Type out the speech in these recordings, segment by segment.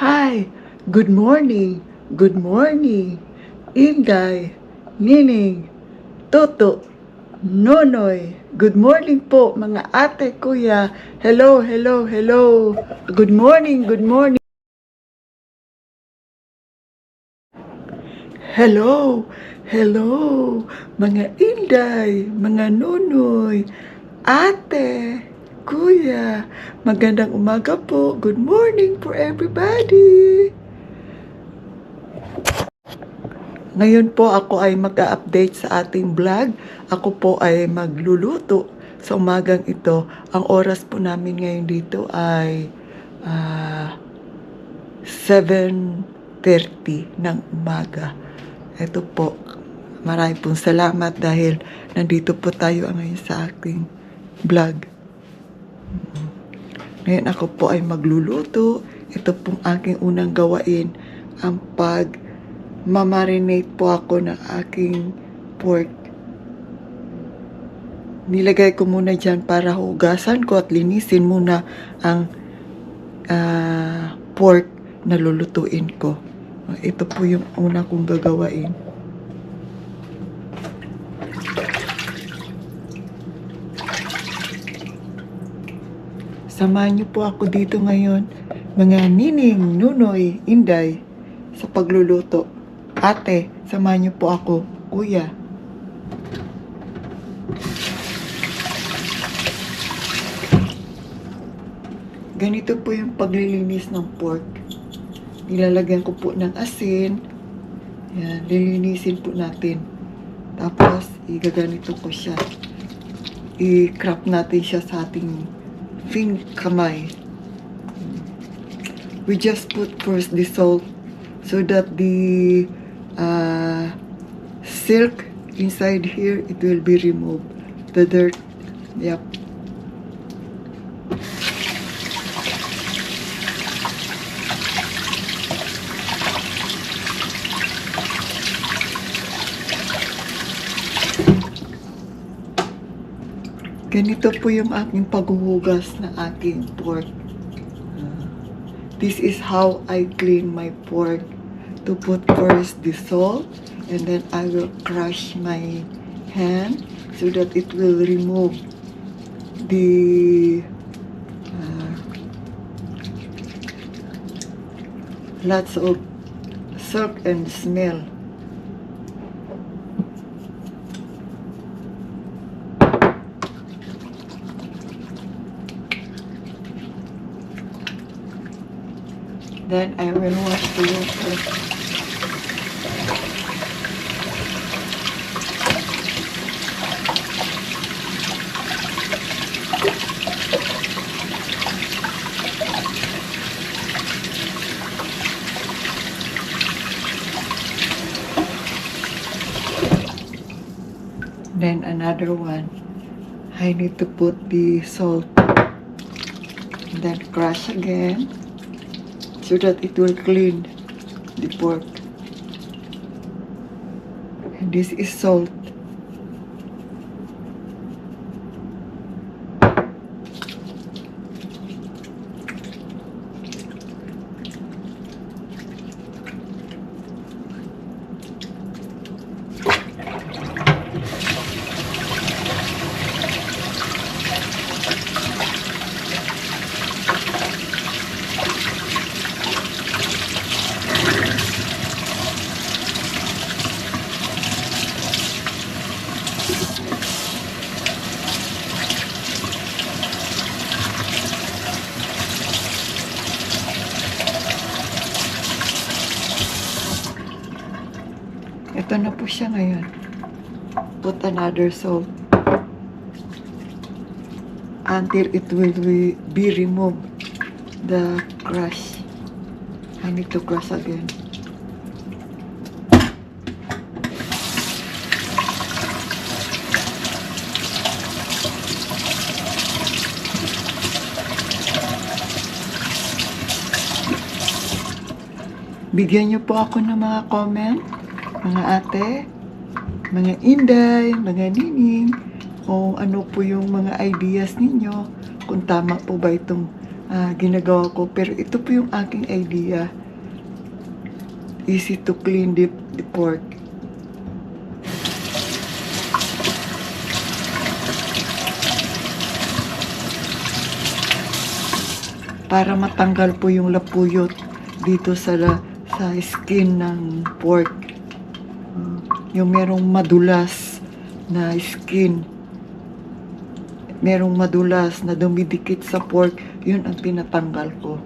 Hi, good morning, good morning, Inday, Nining, Toto, Nonoy, good morning po mga ate, kuya, hello, hello, hello, good morning, good morning. Hello, hello, mga Inday, mga Nonoy, ate, kuya, magandang umaga po, good morning for everybody. Ngayon po ako ay mag-update sa ating vlog. Ako po ay magluluto sa umagang ito. Ang oras po namin ngayon dito ay ah, 7.30 ng umaga. Ito po, marami pong salamat dahil nandito po tayo ngayon sa aking vlog. Ngayon ako po ay magluluto. Ito pong aking unang gawain, ang pag mamarinate po ako ng aking pork. Nilagay ko muna dyan para hugasan ko at linisin muna ang ah, pork na lulutuin ko. Ito po yung una kong gagawain. Samahan niyo po ako dito ngayon, mga nining, nunoy, inday, sa pagluluto. Ate, samahan niyo po ako, kuya. Ganito po yung paglilinis ng pork. Nilalagyan ko po ng asin. Yan, lilinisin po natin. Tapos, igaganito ko siya. I-crop natin siya sa ating fing kamay. We just put first the salt so that the uh, silk inside here, it will be removed. The dirt. Yep. Ganito po yung aking paghuhugas na aking pork. This is how I clean my pork. To put first the salt and then I will crush my hand so that it will remove the uh, lots of silk and smell. Then I will wash the water. Then another one. I need to put the salt. Then crush again so that it will clean the pork. This is salt. Another salt. Until it will be, be removed. The crush. I need to crush again. Bigyan niyo po ako ng mga comment, mga ate, mga inday, mga nining, kung ano po yung mga ideas ninyo, kung tama po ba itong ah, ginagawa ko. Pero ito po yung aking idea. Easy to clean the, the pork. Para matanggal po yung lapuyot dito sa sa skin ng pork. Yung merong madulas na skin merong madulas na dumidikit sa pork, yun ang tinatanggal ko.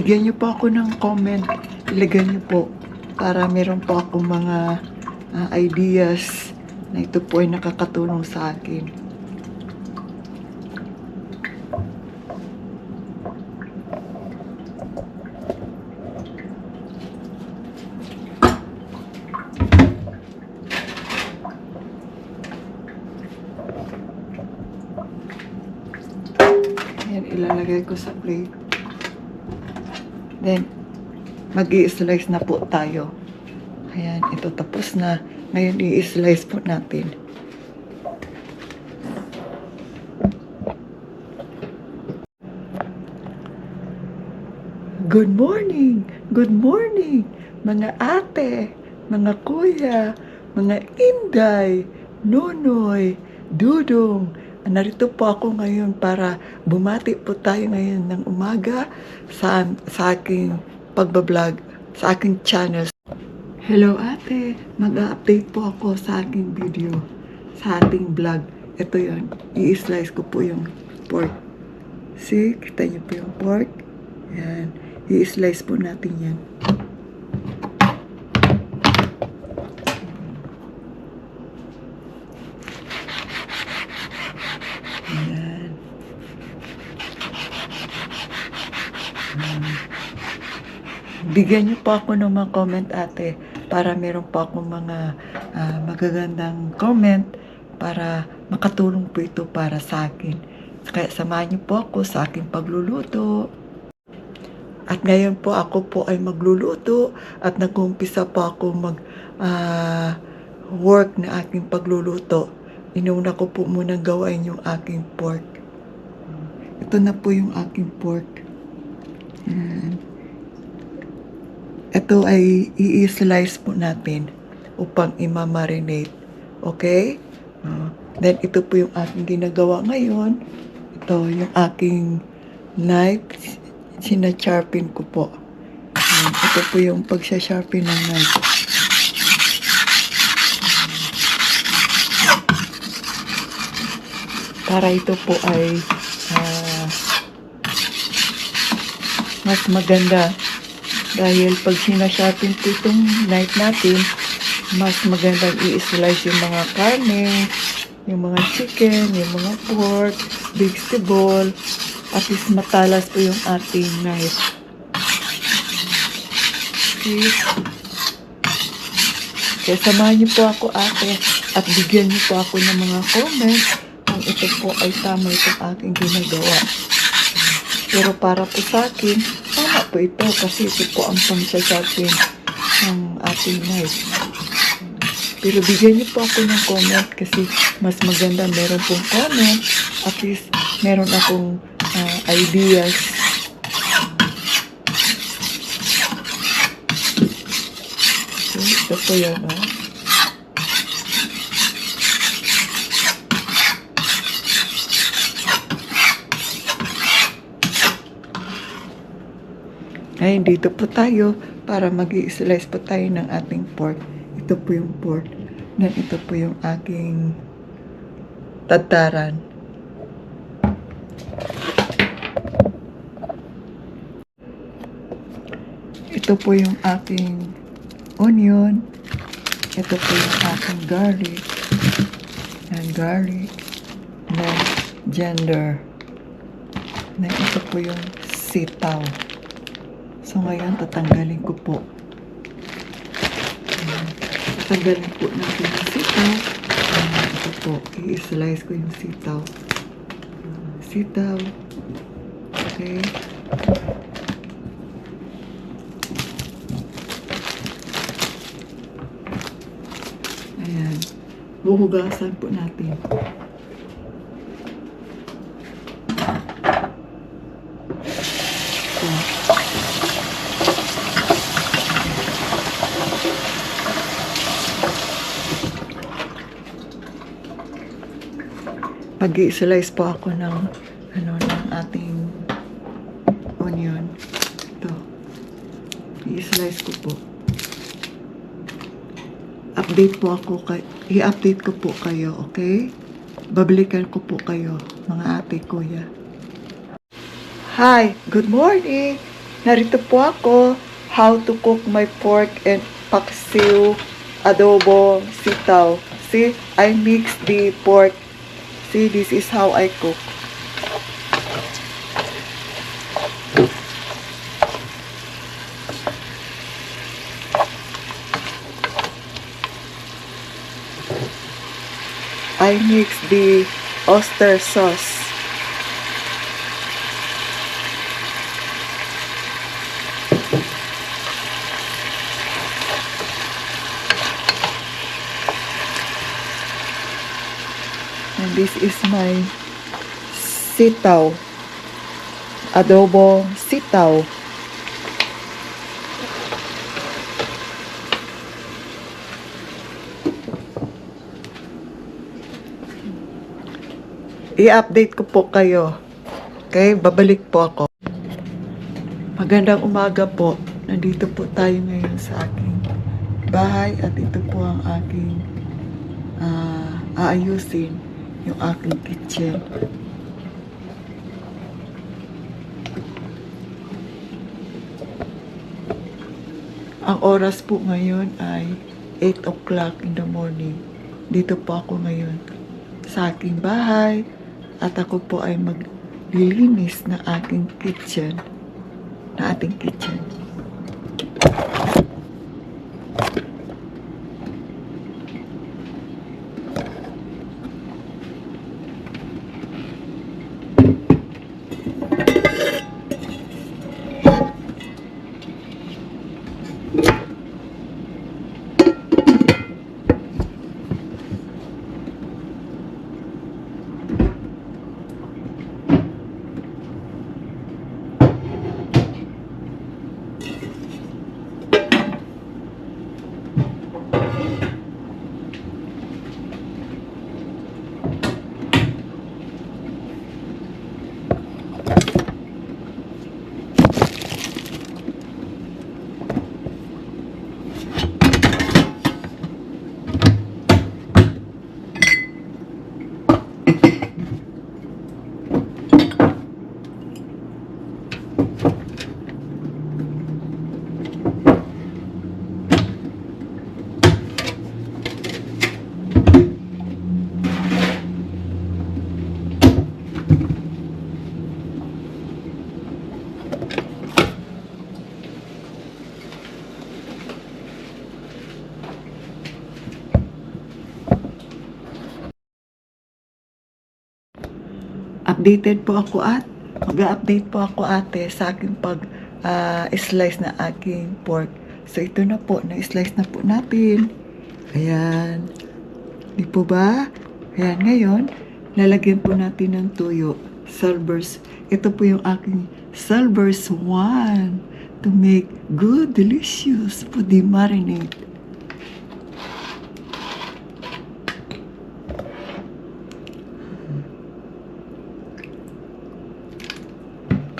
Bigyan niyo po ako ng comment. Ilagay niyo po para meron po akong mga ah, ideas na ito po ay nakakatulong sa akin. Ayan, ilalagay ko sa plate. Then, mag slice na po tayo. Ayan, ito tapos na. Ngayon, i-slice po natin. Good morning! Good morning! Mga ate, mga kuya, mga inday, nonoy, dudong. Narito po ako ngayon para bumati po tayo ngayon ng umaga sa, sa aking pagbablog, sa aking channel. Hello ate, mag-update po ako sa aking video, sa ating vlog. Ito yon i-slice ko po yung pork. See, kita niyo po yung pork. Yan, i-slice po natin yan. Bigyan niyo po ako ng mga comment ate para meron po akong mga ah, magagandang comment para makatulong po ito para sa akin. Kaya samahan niyo po ako sa aking pagluluto. At ngayon po ako po ay magluluto at nag-umpisa po ako mag ah, work na aking pagluluto. Inuna ko po munang gawain yung aking pork. Ito na po yung aking pork. Yan. Ito ay i-slice po natin upang imamarinate. Okay? Ah, then ito po yung aking ginagawa ngayon. Ito yung aking knife. Sinacharpin ko po. Ayan, ito po yung pagsasharpin ng knife. Para ito po ay ah, mas maganda dahil pag sinasharpen po itong knife natin, mas magandang i-slice yung mga karne, yung mga chicken, yung mga pork, vegetable, at least matalas po yung ating knife. Okay. Kaya samahan niyo po ako ate at bigyan niyo po ako ng mga comments kung ito po ay tama itong aking ginagawa. Pero para po sa akin, po ito kasi ito po ang pang-shopping ng ating knife. Pero bigyan niyo po ako ng comment kasi mas maganda meron pong comment. At least meron akong ah, ideas. So, ito po yun, oh. Ngayon, dito po tayo para mag slice po tayo ng ating pork. Ito po yung pork. Then, ito po yung aking tataran. Ito po yung aking onion. Ito po yung aking garlic. And garlic. Then, gender. Then, ito po yung sitaw. So, ngayon, tatanggalin ko po Tanggalin po natin yung sitaw. Ito po, i-slice ko yung sitaw. Sitaw. Okay. Ayan. Buhugasan po natin. Ito. Pag slice po ako ng ano ng ating onion. Ito. I-slice ko po. Update po ako kay i-update ko po kayo, okay? Babalikan ko po kayo, mga ate, kuya. Hi, good morning. Narito po ako how to cook my pork and paksiw adobo sitaw. See, I mix the pork See, this is how I cook. I mix the oyster sauce. And this is my sitaw. Adobo sitaw. I-update ko po kayo. Okay, babalik po ako. Magandang umaga po. Nandito po tayo ngayon sa aking bahay at ito po ang aking ah, aayusin yung aking kitchen. Ang oras po ngayon ay 8 o'clock in the morning. Dito po ako ngayon sa aking bahay at ako po ay maglilinis ng aking kitchen, na ating kitchen. Updated po ako at mag-update po ako ate sa aking pag ah, slice na aking pork. So ito na po, na-slice na po natin. Ayan. Di po ba? Ayan, ngayon, lalagyan po natin ng tuyo. Salvers. Ito po yung aking Salvers 1 to make good, delicious food marinade.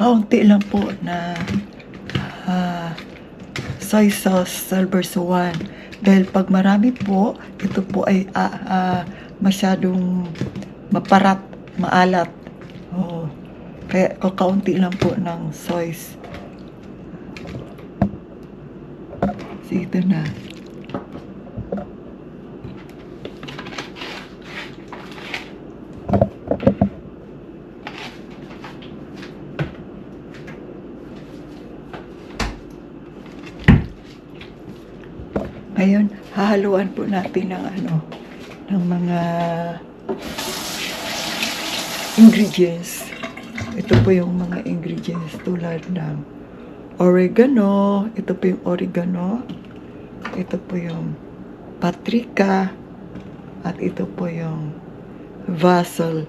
Kaunti lang po na ah, soy sauce Salvers 1. Dahil pag marami po, ito po ay ah, ah, masyadong maparat, maalat. Oo. Kaya kakaunti lang po ng soy. So, ito na. Ngayon, hahaluan po natin ng ano, ng mga ingredients. Ito po yung mga ingredients tulad ng oregano. Ito po yung oregano. Ito po yung paprika. At ito po yung basil.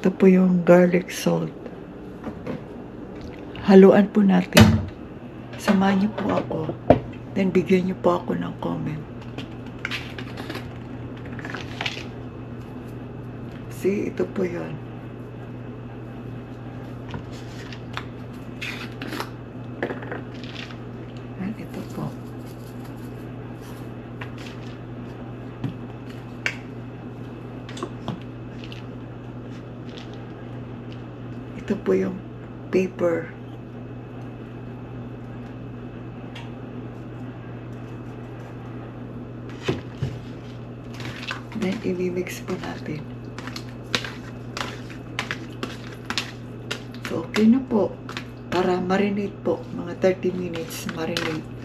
Ito po yung garlic salt. Haluan po natin. Samahan niyo po ako. Then bigyan niyo po ako ng comment. See, ito po yun. Yan, ito po. Ito po yung paper. Then, i-mix po natin. So, okay na po. Para marinate po. Mga 30 minutes marinate.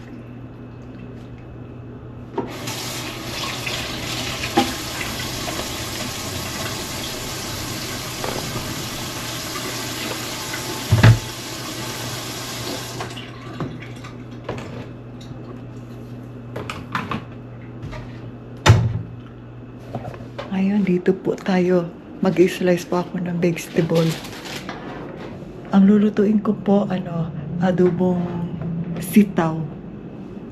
Ngayon, dito po tayo. Mag-slice po ako ng vegetable. Ang lulutuin ko po, ano, adobong sitaw.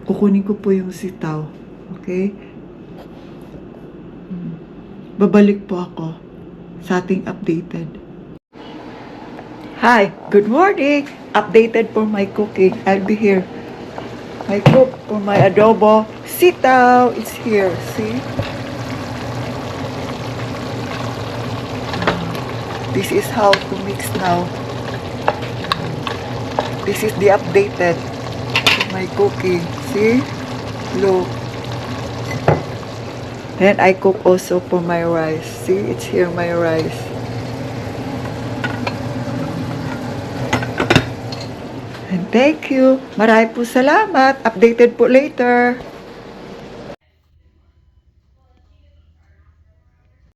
Kukunin ko po yung sitaw. Okay? Hmm. Babalik po ako sa ating updated. Hi, good morning. Updated for my cooking. I'll be here. My cook for my adobo sitaw is here. See? This is how to mix now. This is the updated my cooking. See? Look. Then I cook also for my rice. See, it's here my rice. And thank you. Maraming po salamat. Updated po later.